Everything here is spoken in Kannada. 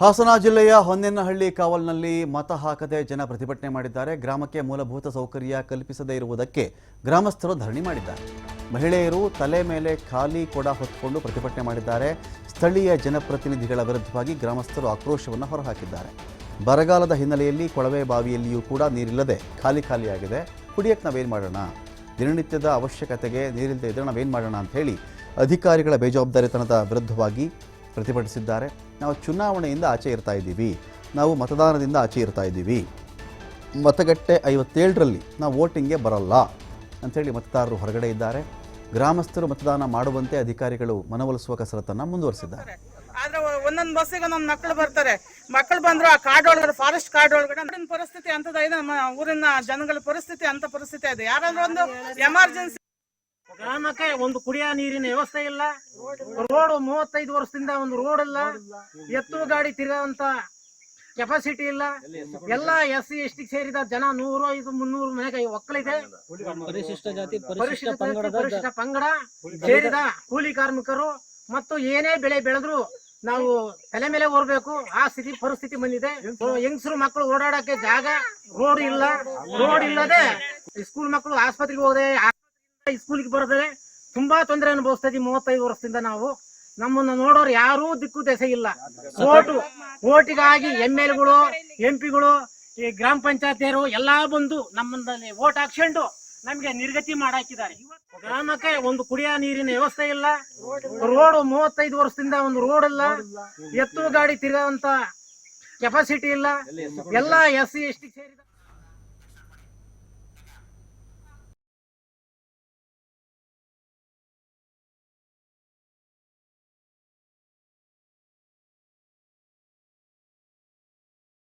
ಹಾಸನ ಜಿಲ್ಲೆಯ ಹೊನ್ನೆನಹಳ್ಳಿ ಕಾವಲ್ನಲ್ಲಿ ಮತ ಹಾಕದೆ ಜನ ಪ್ರತಿಭಟನೆ ಮಾಡಿದ್ದಾರೆ. ಗ್ರಾಮಕ್ಕೆ ಮೂಲಭೂತ ಸೌಕರ್ಯ ಕಲ್ಪಿಸದೇ ಇರುವುದಕ್ಕೆ ಗ್ರಾಮಸ್ಥರು ಧರಣಿ ಮಾಡಿದ್ದಾರೆ. ಮಹಿಳೆಯರು ತಲೆ ಮೇಲೆ ಖಾಲಿ ಕೊಡ ಹೊತ್ತುಕೊಂಡು ಪ್ರತಿಭಟನೆ ಮಾಡಿದ್ದಾರೆ. ಸ್ಥಳೀಯ ಜನಪ್ರತಿನಿಧಿಗಳ ವಿರುದ್ಧವಾಗಿ ಗ್ರಾಮಸ್ಥರು ಆಕ್ರೋಶವನ್ನು ಹೊರಹಾಕಿದ್ದಾರೆ. ಬರಗಾಲದ ಹಿನ್ನೆಲೆಯಲ್ಲಿ ಕೊಳವೆ ಬಾವಿಯಲ್ಲಿಯೂ ಕೂಡ ನೀರಿಲ್ಲದೆ ಖಾಲಿ ಖಾಲಿಯಾಗಿದೆ. ಕುಡಿಯಕ್ಕೆ ನಾವೇನು ಮಾಡೋಣ? ದಿನನಿತ್ಯದ ಅವಶ್ಯಕತೆಗೆ ನೀರಿಲ್ಲದೆ ಇದ್ದರೆ ನಾವೇನು ಮಾಡೋಣ ಅಂತ ಹೇಳಿ ಅಧಿಕಾರಿಗಳ ಬೇಜವಾಬ್ದಾರಿತನದ ವಿರುದ್ಧವಾಗಿ ಪ್ರತಿಭಟಿಸಿದ್ದಾರೆ. ನಾವು ಚುನಾವಣೆಯಿಂದ ಆಚೆ ಇರ್ತಾ ಇದ್ದೀವಿ. ನಾವು ಮತದಾನದಿಂದ ಆಚೆ ಇರ್ತಾ ಇದ್ದೀವಿ. ಮತಗಟ್ಟೆ ಐವತ್ತೇಳರಲ್ಲಿ ನಾವು ವೋಟಿಂಗ್ಗೆ ಬರಲ್ಲ ಅಂಥೇಳಿ ಮತದಾರರು ಹೊರಗಡೆ ಇದ್ದಾರೆ. ಗ್ರಾಮಸ್ಥರು ಮತದಾನ ಮಾಡುವಂತೆ ಅಧಿಕಾರಿಗಳು ಮನವೊಲಿಸುವ ಕಸರತ್ತನ್ನು ಮುಂದುವರಿಸಿದ್ದಾರೆ. ಆದ್ರೆ ಒಂದೊಂದು ಬಸ್ಸಿಗೆ ಒಂದೊಂದ್ ಮಕ್ಕಳು ಬರ್ತಾರೆ. ಮಕ್ಕಳು ಬಂದ್ರು ಆ ಕಾಡ್ ಒಳಗಡೆ ಫಾರೆಸ್ಟ್ ಕಾರ್ಡ್ ಒಳಗಡೆ ಪರಿಸ್ಥಿತಿ ಅಂತದ ಇದೆ ನಮ್ಮ ಊರಿನ ಜನಗಳ ಪರಿಸ್ಥಿತಿ ಅಂತ ಪರಿಸ್ಥಿತಿ ಇದೆ ಯಾರಾದ್ರೂ ಒಂದು ಎಮರ್ಜೆನ್ಸಿ ಗ್ರಾಮಕ್ಕೆ ಒಂದು ಕುಡಿಯ ನೀರಿನ ವ್ಯವಸ್ಥೆ ಇಲ್ಲ. ರೋಡ್ ಮೂವತ್ತೈದು ವರ್ಷದಿಂದ ಒಂದು ರೋಡ್ ಇಲ್ಲ. ಎತ್ತು ಗಾಡಿ ತಿರುಗುವಂತ ಕೆಪಾಸಿಟಿ ಇಲ್ಲ. ಎಲ್ಲ ಎಸ್ ಸಿ ಎಸ್ ಟಿ ಸೇರಿದ ಜನ ನೂರು ಐದು ಮುನ್ನೂರು ಮನೆಗೆ ಒಕ್ಕಲಿದೆ. ಪರಿಶಿಷ್ಟ ಜಾತಿ ಪರಿಶಿಷ್ಟ ಪಂಗಡ ಸೇರಿದ ಕೂಲಿ ಕಾರ್ಮಿಕರು ಮತ್ತು ಏನೇ ಬೆಳೆ ಬೆಳೆದ್ರು ನಾವು ತಲೆ ಮೇಲೆ ಓರ್ಬೇಕು. ಆ ಸ್ಥಿತಿ ಪರಿಸ್ಥಿತಿ ಬಂದಿದೆ. ಹೆಂಗಸರು ಮಕ್ಕಳು ಓಡಾಡಕ್ಕೆ ಜಾಗ ರೋಡ್ ಇಲ್ಲ. ರೋಡ್ ಇಲ್ಲದೆ ಸ್ಕೂಲ್ ಮಕ್ಕಳು ಆಸ್ಪತ್ರೆಗೆ ಹೋದೆ ಸ್ಕೂಲಿಗೆ ಬರೋದ್ರೆ ತುಂಬಾ ತೊಂದರೆ ಅನುಭವಿಸ್ತಾ ಇದೀವಿ ಮೂವತ್ತೈದು ವರ್ಷದಿಂದ ನಾವು. ನಮ್ಮನ್ನ ನೋಡೋರು ಯಾರೂ ದಿಕ್ಕು ದೆಸೆ ಇಲ್ಲ. ಓಟು, ಓಟಿಗಾಗಿ ಎಂ ಎಲ್ಗಳು ಎಂ ಪಿಗಳು, ಈ ಗ್ರಾಮ ಪಂಚಾಯತಿಯರು ಎಲ್ಲಾ ಬಂದು ನಮ್ಮಲ್ಲಿ ಓಟ್ ಹಾಕ್ಸ್ಕೊಂಡು ನಮ್ಗೆ ನಿರ್ಗತಿ ಮಾಡಾಕಿದ್ದಾರೆ. ಗ್ರಾಮಕ್ಕೆ ಒಂದು ಕುಡಿಯ ನೀರಿನ ವ್ಯವಸ್ಥೆ ಇಲ್ಲ. ರೋಡ್ ಮೂವತ್ತೈದು ವರ್ಷದಿಂದ ಒಂದು ರೋಡ್ ಇಲ್ಲ. ಎತ್ತು ಗಾಡಿ ತಿರುಗುವಂತ ಕೆಪಾಸಿಟಿ ಇಲ್ಲ. ಎಲ್ಲ ಎಸ್ ಸಿ, ಎಸ್ ಟಿ ಸೇರಿದ